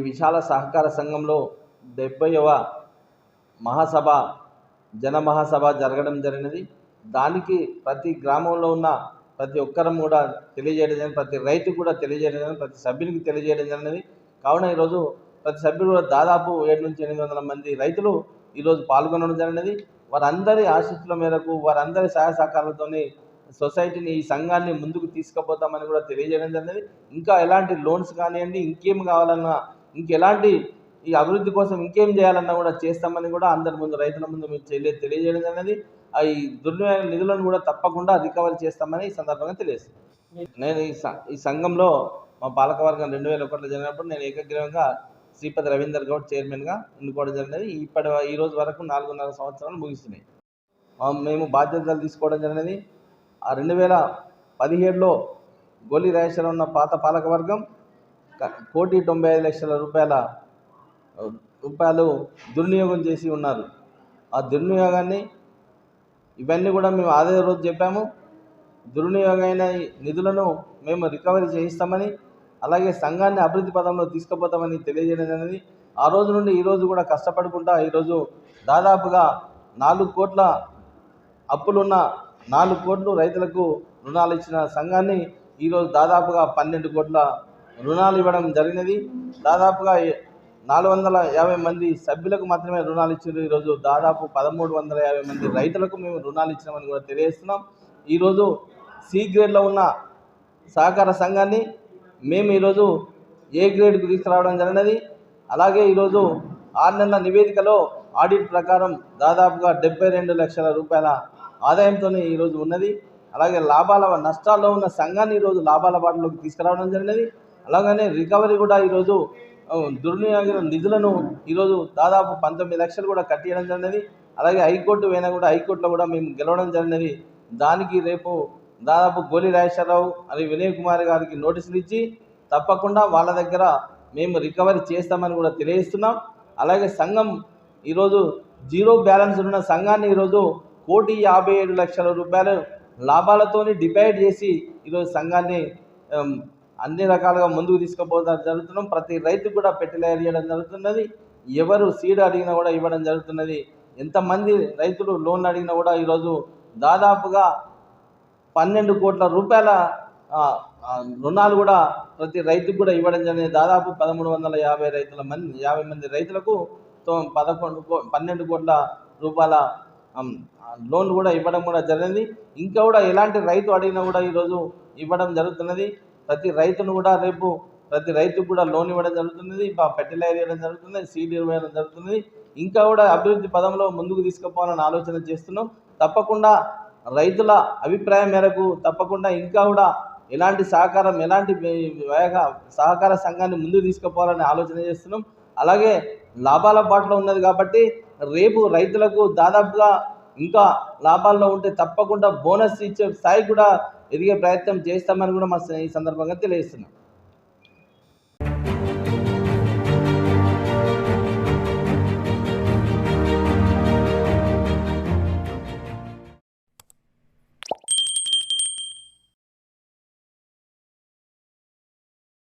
విశాల సహకార సంఘంలో డెబ్బైవ మహాసభ జన మహాసభ జరగడం జరిగినది. దానికి ప్రతి గ్రామంలో ఉన్న ప్రతి ఒక్కరం కూడా తెలియజేయడం జరిగింది ప్రతి రైతు కూడా తెలియజేయడం జరిగింది ప్రతి సభ్యునికి తెలియజేయడం జరిగినది. కావున ఈరోజు ప్రతి సభ్యులు కూడా దాదాపు ఏడు నుంచి ఎనిమిది వందల మంది రైతులు ఈరోజు పాల్గొనడం జరిగినది. వారందరి ఆశీస్సుల మేరకు వారందరి సహాయ సహకారాలతోనే సొసైటీని ఈ సంఘాన్ని ముందుకు తీసుకుపోతామని కూడా తెలియజేయడం జరిగినది. ఇంకా ఎలాంటి లోన్స్ కానివ్వండి ఇంకేం కావాలన్నా ఇంకెలాంటి ఈ అభివృద్ధి కోసం ఇంకేం చేయాలన్నా కూడా చేస్తామని కూడా అందరి ముందు రైతుల ముందు మీరు తెలియ తెలియజేయడం అనేది ఆ ఈ దుర్వినియోగ నిధులను కూడా తప్పకుండా రికవరీ చేస్తామని ఈ సందర్భంగా తెలియజేస్తాను నేను ఈ ఈ సంఘంలో మా పాలకవర్గం రెండు వేల ఒకటిలో జరిగినప్పుడు నేను ఏకగ్రీవంగా శ్రీపతి రవీందర్ గౌడ్ చైర్మన్గా ఎన్నుకోవడం జరిగినది ఇప్పటి ఈ రోజు వరకు నాలుగున్నర సంవత్సరాలు ముగిస్తున్నాయి. మేము బాధ్యతలు తీసుకోవడం జరిగినది ఆ రెండు వేల పదిహేడులో గోలి రాజేశ్వరం ఉన్న పాత పాలకవర్గం కోటి తొంభై ఐదు లక్షల రూపాయల రూపాయలు దుర్వినియోగం చేసి ఉన్నారు. ఆ దుర్వినియోగాన్ని ఇవన్నీ కూడా మేము అదే రోజు చెప్పాము. దుర్వినియోగమైన ఈ నిధులను మేము రికవరీ చేయిస్తామని అలాగే సంఘాన్ని అభివృద్ధి పదంలో తీసుకుపోతామని తెలియజేయడం అనేది ఆ రోజు నుండి ఈరోజు కూడా కష్టపడుకుంటా ఈరోజు దాదాపుగా నాలుగు కోట్ల అప్పులున్న నాలుగు కోట్లు రైతులకు రుణాలు ఇచ్చిన సంఘాన్ని ఈరోజు దాదాపుగా పన్నెండు కోట్ల రుణాలు ఇవ్వడం జరిగినది. దాదాపుగా నాలుగు వందల యాభై మంది సభ్యులకు మాత్రమే రుణాలు ఇచ్చారు. ఈరోజు దాదాపు పదమూడు వందల యాభై మంది రైతులకు మేము రుణాలు ఇచ్చినామని కూడా తెలియజేస్తున్నాం. ఈరోజు సి గ్రేడ్లో ఉన్న సహకార సంఘాన్ని మేము ఈరోజు ఏ గ్రేడ్కి తీసుకురావడం జరిగినది. అలాగే ఈరోజు ఆరు నెలల నివేదికలో ఆడిట్ ప్రకారం దాదాపుగా డెబ్బై రెండు లక్షల రూపాయల ఆదాయంతో ఈరోజు ఉన్నది. అలాగే లాభాల నష్టాల్లో ఉన్న సంఘాన్ని ఈరోజు లాభాల బాటలోకి తీసుకురావడం జరిగినది. అలాగనే రికవరీ కూడా ఈరోజు దుర్వినియోగం నిధులను ఈరోజు దాదాపు పంతొమ్మిది లక్షలు కూడా కట్టియడం జరిగినది. అలాగే హైకోర్టు పోయినా కూడా హైకోర్టులో కూడా మేము గెలవడం జరిగినది. దానికి రేపు దాదాపు గోలి రాజేశ్వరరావు అని వినయ్ కుమార్ గారికి నోటీసులు ఇచ్చి తప్పకుండా వాళ్ళ దగ్గర మేము రికవరీ చేస్తామని కూడా తెలియజేస్తున్నాం. అలాగే సంఘం ఈరోజు జీరో బ్యాలెన్స్ ఉన్న సంఘాన్ని ఈరోజు కోటి యాభై ఏడు లక్షల రూపాయలు లాభాలతోని డిపైడ్ చేసి ఈరోజు సంఘాన్ని అన్ని రకాలుగా ముందుకు తీసుకుపోవడం జరుగుతున్నాం. ప్రతి రైతు కూడా పెట్టెలేయడం జరుగుతున్నది. ఎవరు సీడ్ అడిగినా కూడా ఇవ్వడం జరుగుతున్నది. ఎంతమంది రైతులు లోన్ అడిగినా కూడా ఈరోజు దాదాపుగా పన్నెండు కోట్ల రూపాయల రుణాలు కూడా ప్రతి రైతుకు కూడా ఇవ్వడం జరిగింది. దాదాపు పదమూడు వందల యాభై రైతుల మంది యాభై మంది రైతులకు పదకొండు కో పన్నెండు కోట్ల రూపాయల లోన్ లోన్లు కూడా ఇవ్వడం కూడా జరిగింది. ఇంకా కూడా ఎలాంటి రైతు అడిగినా కూడా ఈరోజు ఇవ్వడం జరుగుతున్నది. ప్రతి రైతును కూడా రేపు ప్రతి రైతుకు కూడా లోన్ ఇవ్వడం జరుగుతుంది ఫెర్టిలైజర్ ఇవ్వడం జరుగుతుంది సీడ్ ఇవ్వడం జరుగుతుంది ఇంకా కూడా అభివృద్ధి పదంలో ముందుకు తీసుకుపోవాలని ఆలోచన చేస్తున్నాం. తప్పకుండా రైతుల అభిప్రాయం మేరకు తప్పకుండా ఇంకా కూడా ఎలాంటి సహకారం ఎలాంటి వేగ సహకార సంఘాన్ని ముందుకు తీసుకుపోవాలని ఆలోచన చేస్తున్నాం. అలాగే లాభాల బాటలో ఉన్నది కాబట్టి రేపు రైతులకు దాదాపుగా ఇంకా లాభాల్లో ఉంటే తప్పకుండా బోనస్ ఇచ్చే స్థాయి కూడా ఎదిగే ప్రయత్నం చేస్తామని కూడా మా ఈ సందర్భంగా తెలియజేస్తున్నాం.